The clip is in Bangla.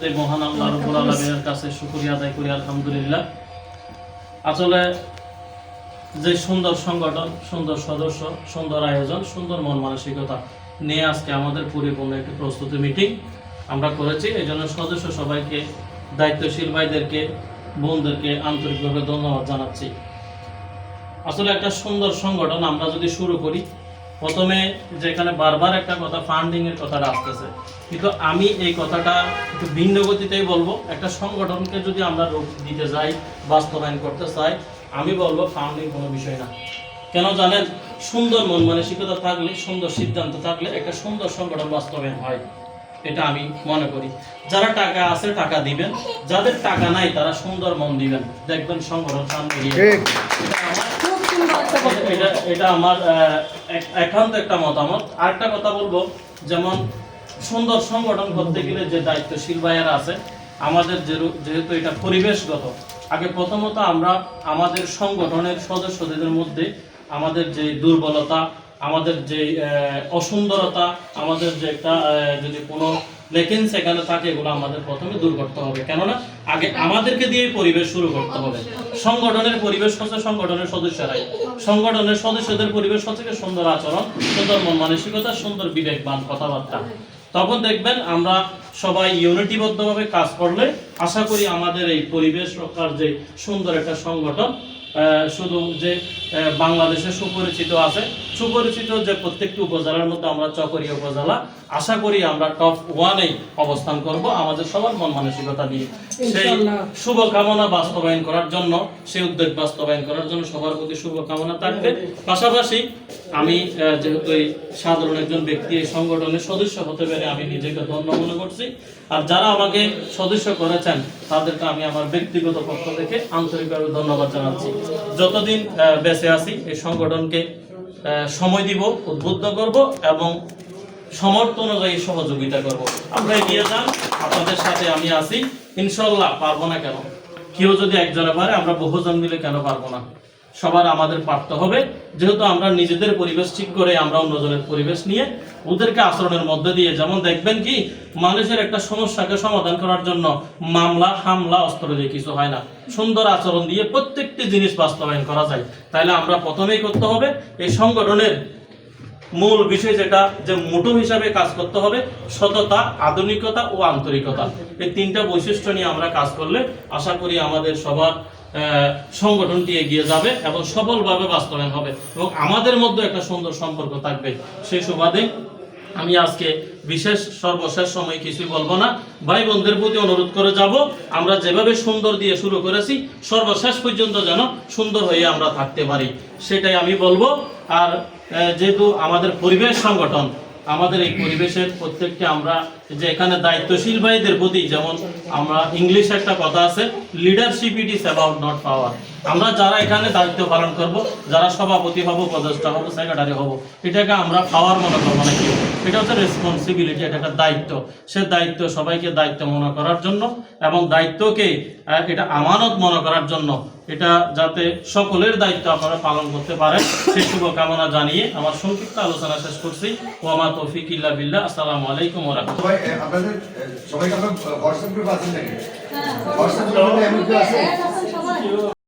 মহান আল্লাহ কাছে শুকরিয়া আদায় করি আলহামদুলিল্লাহ। আসলে যে সুন্দর সংগঠন সুন্দর সদস্য সুন্দর আয়োজন সুন্দর মন মানসিকতা নিয়ে আজকে আমাদের পরিপূর্ণ একটি প্রস্তুতি মিটিং আমরা করেছি। এই জন্য সদস্য সবাইকে দায়িত্বশীল ভাইদেরকে বোনদেরকে আন্তরিকভাবে ধন্যবাদ জানাচ্ছি। আসলে একটা সুন্দর সংগঠন আমরা যদি শুরু করি প্রথমে যেখানে বারবার একটা কথা ফান্ডিং এর কথাটা আসতেছে কিন্তু আমি এই কথাটা একটু ভিন্ন গতিতেই বলব। একটা সংগঠনকে যদি আমরা রূপ দিতে যাই বাস্তবায়ন করতে চাই আমি বলব ফান্ডিং কোনো বিষয় না। কেন জানেন? সুন্দর মন মানসিকতা থাকলে সুন্দর সিদ্ধান্ত থাকলে একটা সুন্দর সংগঠন বাস্তবায়ন হয়। এটা আমি মনে করি। যারা টাকা আছে টাকা দিবেন। যাদের টাকা নাই তারা সুন্দর মন দিবেন। দেখবেন সংগঠন সামনে এটা আমার একান্ত একটা মতামত। আরেকটা কথা বলব, যেমন সুন্দর সংগঠন করতে গেলে যে দায়িত্বশীল ভাইয়েরা আছে, আমাদের যেহেতু এটা পরিবেশগত, আগে প্রথমত আমরা আমাদের সংগঠনের সদস্যদের মধ্যে আমাদের যে দুর্বলতা, আমাদের যে অসুন্দরতা, আমাদের যে একটা যদি কোনো লেকেন্স এখানে থাকে এগুলো আমাদের প্রথমে দূর করতে হবে। কেননা আগে আমাদেরকে দিয়ে পরিবেশ শুরু করতে হবে। সংগঠনের পরিবেশ হচ্ছে সংগঠনের সদস্যরাই। সংগঠনের সদস্যদের পরিবেশ হচ্ছে সুন্দর আচরণ, সুন্দর মন মানসিকতা, সুন্দর বিবেকবান কথাবার্তা। তখন দেখবেন আমরা সবাই ইউনিটিবদ্ধভাবে কাজ করলে আশা করি আমাদের এই পরিবেশ রক্ষার যে সুন্দর একটা সংগঠন শুধু যে বাংলাদেশে সুপরিচিত আছে সুপরিচিত যে প্রত্যেকটি উপজেলার মধ্যে আমরা চকরিয়া উপজেলা আশা করি আমরা টপ ওয়ানেই অবস্থান করব আমাদের সবার মন মানসিকতা নিয়ে। সেই শুভকামনা বাস্তবায়ন করার জন্য সেই উদ্যোগ বাস্তবায়ন করার জন্য সবার প্রতি শুভকামনা থাকবে। পাশাপাশি আমি যেহেতু এই সাধারণ একজন ব্যক্তি এই সংগঠনের সদস্য হতে পেরে আমি নিজেকে ধন্য মনে করছি। আর যারা আমাকে সদস্য করেছেন তাদেরকে আমি আমার ব্যক্তিগত পক্ষ থেকে আন্তরিকভাবে ধন্যবাদ জানাচ্ছি। যতদিন বেঁচে আছি, এই সংগঠনকে সময় দিব, উদ্বুদ্ধ করব এবং সমর্থ অনুযায়ী সহযোগিতা করব। আমরা এগিয়ে যান, আপনাদের সাথে আমি আছি। ইনশাল্লাহ পারব না কেন? কেউ যদি একজনে পারে, আমরা বহুজন মিলে কেন পারব না? সবার আমাদের পারতে হবে। যেহেতু আমরা নিজেদের পরিবেশ ঠিক করে আমরা অন্যজনের পরিবেশ নিয়ে ওদেরকে আচরণের মধ্যে দিয়ে, যেমন দেখবেন কি, মানুষের একটা সমস্যাকে সমাধান করার জন্য মামলা, হামলা, অস্ত্র দিয়ে কিছু হয় না। সুন্দর আচরণ দিয়ে প্রত্যেকটি জিনিস বাস্তবায়ন করা যায়। তাহলে আমরা প্রথমেই করতে হবে, এই সংগঠনের মূল বিষয় যেটা, যে মোটো হিসাবে কাজ করতে হবে, সততা, আধুনিকতা ও আন্তরিকতা। এই তিনটা বৈশিষ্ট্য নিয়ে আমরা কাজ করলে আশা করি আমাদের সবার সংগঠনটি এগিয়ে যাবে এবং সফলভাবে বাস্তবায়ন হবে। এবং আমাদের মধ্যে একটা সুন্দর সম্পর্ক থাকবে। সেই সুবাদে আমি আজকে বিশেষ সর্বশেষ সময় কিছুই বলব না। ভাই বোনদের প্রতি অনুরোধ করে যাব, আমরা যেভাবে সুন্দর দিয়ে শুরু করেছি, সর্বশেষ পর্যন্ত যেন সুন্দর হয়ে আমরা থাকতে পারি, সেটাই আমি বলব। আর যেহেতু আমাদের পরিবেশ সংগঠন আমাদের এই পরিবেশের প্রত্যেককে আমরা যে এখানে দায়িত্বশীল ভাইদের প্রতি যেমন আমরা ইংলিশে একটা কথা আছে leadership it is about not power আমরা যারা এখানে দায়িত্ব পালন করব, যারা সভাপতি হব, উপদেষ্টা হব সেক্রেটারি হব, এটাকে আমরা পাওয়ার মনে করব না কেউ এটা হচ্ছে রেসপন্সিবিলিটি এটা একটা দায়িত্ব। সে দায়িত্ব সবাইকে দায়িত্ব মনে করার জন্য এবং দায়িত্বকে এটা আমানত মনে করার জন্য এটা যাতে সকলের দায়িত্ব আপনারা পালন করতে পারেন। সেই শুভকামনা জানিয়ে আমার সংক্ষিপ্ত আলোচনা শেষ করছি। ওয়ামা তৌফিক ইল্লা বিল্লাহ। আসসালামু আলাইকুম ওয়া রাহমাতুল্লাহ। সবাই আপনাদের সবাইকে আপনার হোয়াটসঅ্যাপ গ্রুপ আছেন নাকি? হ্যাঁ হোয়াটসঅ্যাপ গ্রুপে এমন কি আছে? সবাই।